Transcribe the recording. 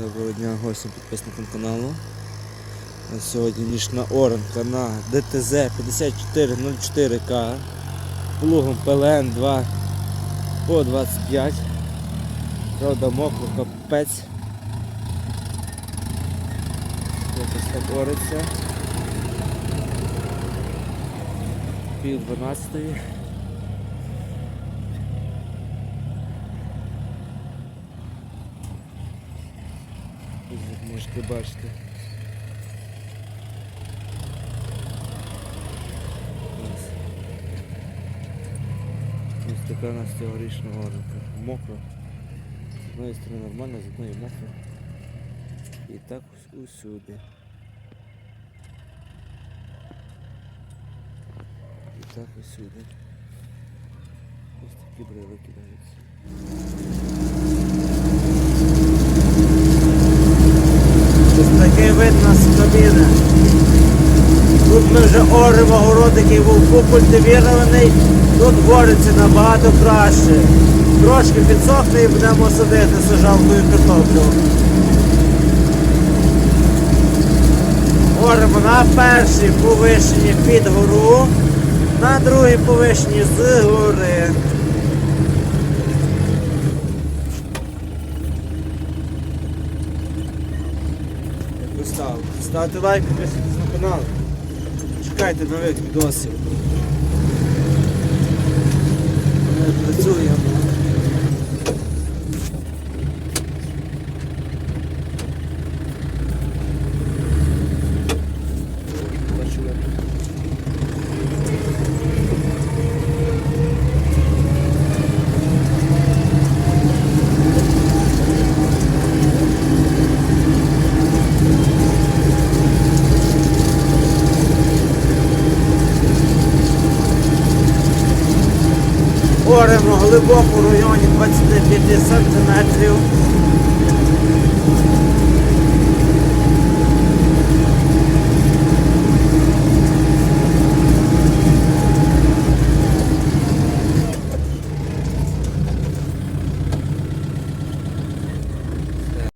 Доброго дня гостям підписникам каналу. На сьогодні нічна оранка на ДТЗ 5404К плугом ПЛН 2 по 25. Правда мокро капець. Якось так ориться. Пів 12. Як можете бачити. Ось. Ось така у нас цьогорічна оранка. Мокро. З одної сторони нормально, з одної мокро. І так усюди. І так усюди. Ось такі брили кидаються. Ось такий вид на кабіни. Тут ми вже оремо город, який був покультивірований, тут гориться набагато краще. Трошки підсохне і будемо садити сажалкою картоплю. Оремо на першій повишенні під гору, на другій повишенні з гори. Як? Ставте лайк, підписуйтесь на канал. Чекайте нових відосів. Ми працюємо. Бачу, я тут. Оремо глибоко в районі 25 сантиметрів.